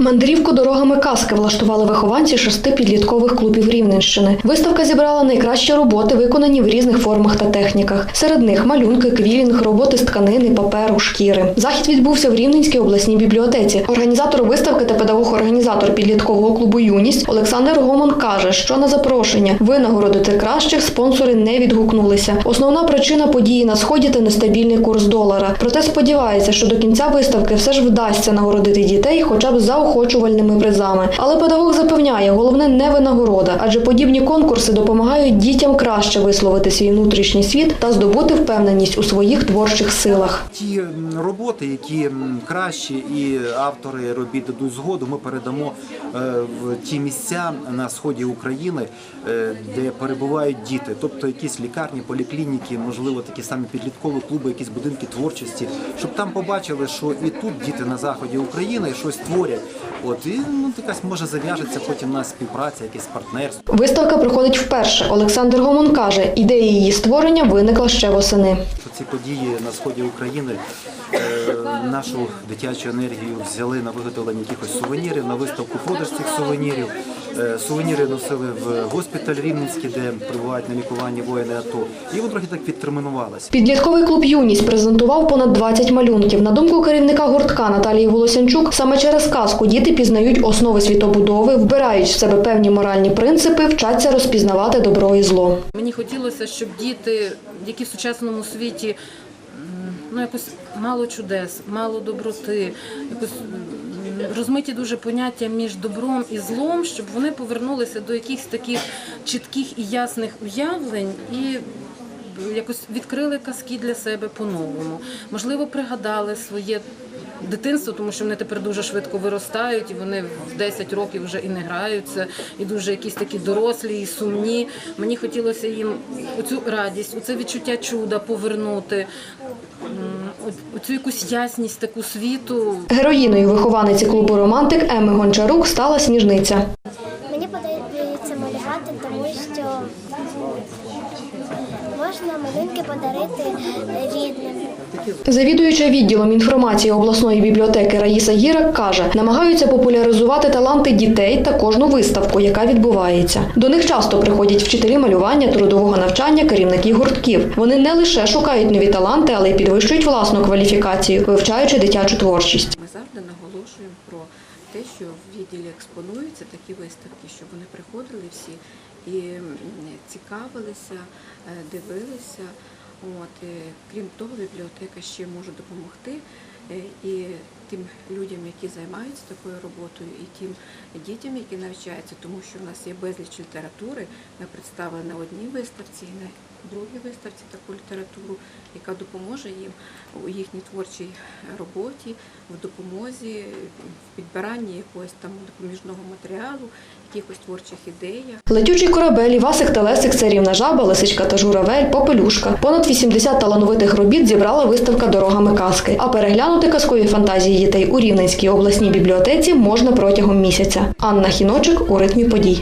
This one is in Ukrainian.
Мандрівку дорогами казки влаштували вихованці шести підліткових клубів Рівненщини. Виставка зібрала найкращі роботи, виконані в різних формах та техніках. Серед них малюнки, квілінг, роботи з тканини, паперу, шкіри. Захід відбувся в Рівненській обласній бібліотеці. Організатор виставки та педагог-організатор підліткового клубу Юність Олександр Гомон каже, що на запрошення винагородити кращих спонсори не відгукнулися. Основна причина події на сході та нестабільний курс долара. Проте сподівається, що до кінця виставки все ж вдасться нагородити дітей, хоча б заохочувальними призами. Але педагог запевняє, головне не винагорода, адже подібні конкурси допомагають дітям краще висловити свій внутрішній світ та здобути впевненість у своїх творчих силах. Ті роботи, які м, кращі і автори робіт дадуть згоду, ми передамо е, в ті місця на сході України, е, де перебувають діти, тобто якісь лікарні, поліклініки, можливо, такі самі підліткові клуби, якісь будинки творчості, щоб там побачили, що і тут діти на заході України щось творять. От і ну якась може зав'яжеться потім на співпраця, якесь партнерство. Виставка проходить вперше. Олександр Гомон каже, ідея її створення виникла ще восени. ці події на сході України е, нашу дитячу енергію взяли на виготовлення якихось сувенірів, на виставку продаж цих сувенірів. Е, Сувеніри носили в госпіталь Рівненський, де перебувають на лікуванні воїни АТО. І воно трохи так відтермінувалося. Підлітковий клуб Юність презентував понад 20 малюнків. На думку керівника гуртка Наталії Волосянчук, саме через казку діти пізнають основи світобудови, вбирають в себе певні моральні принципи, вчаться розпізнавати добро і зло. Мені хотілося, щоб діти, які в сучасному світі ну якось мало чудес, мало доброти, якось розмиті дуже поняття між добром і злом, щоб вони повернулися до якихось таких чітких і ясних уявлень і. Якось відкрили казки для себе по-новому. Можливо, пригадали своє дитинство, тому що вони тепер дуже швидко виростають, і вони в 10 років вже і не граються, і дуже якісь такі дорослі і сумні. Мені хотілося їм оцю радість, оце відчуття чуда повернути, оцю якусь ясність таку світу. Героїною вихованиці клубу Романтик Еми Гончарук стала сніжниця. Мені подобається малювати, тому що можна малюнки подарити рідним. Завідуюча відділом інформації обласної бібліотеки Раїса Гірак каже, намагаються популяризувати таланти дітей та кожну виставку, яка відбувається. До них часто приходять вчителі малювання, трудового навчання, керівники гуртків. Вони не лише шукають нові таланти, але й підвищують власну кваліфікацію, вивчаючи дитячу творчість. Ми завжди наголошуємо про те, що в відділі експонуються такі виставки, щоб вони приходили всі і цікавилися, е, дивилися. От, крім того, бібліотека ще може допомогти і тим людям, які займаються такою роботою, і тим дітям, які навчаються, тому що в нас є безліч літератури. Ми представили на одній виставці, на другій виставці таку літературу, яка допоможе їм у їхній творчій роботі, в допомозі, в підбиранні якогось там допоміжного матеріалу, якихось творчих ідеях. Летючий корабель, Івасик та Лесик, царівна жаба, лисичка та журавель, попелюшка. Понад 80 талановитих робіт зібрала виставка дорогами казки. А переглянути казкові фантазії дітей у Рівненській обласній бібліотеці можна протягом місяця. Анна Хіночик у ритмі подій.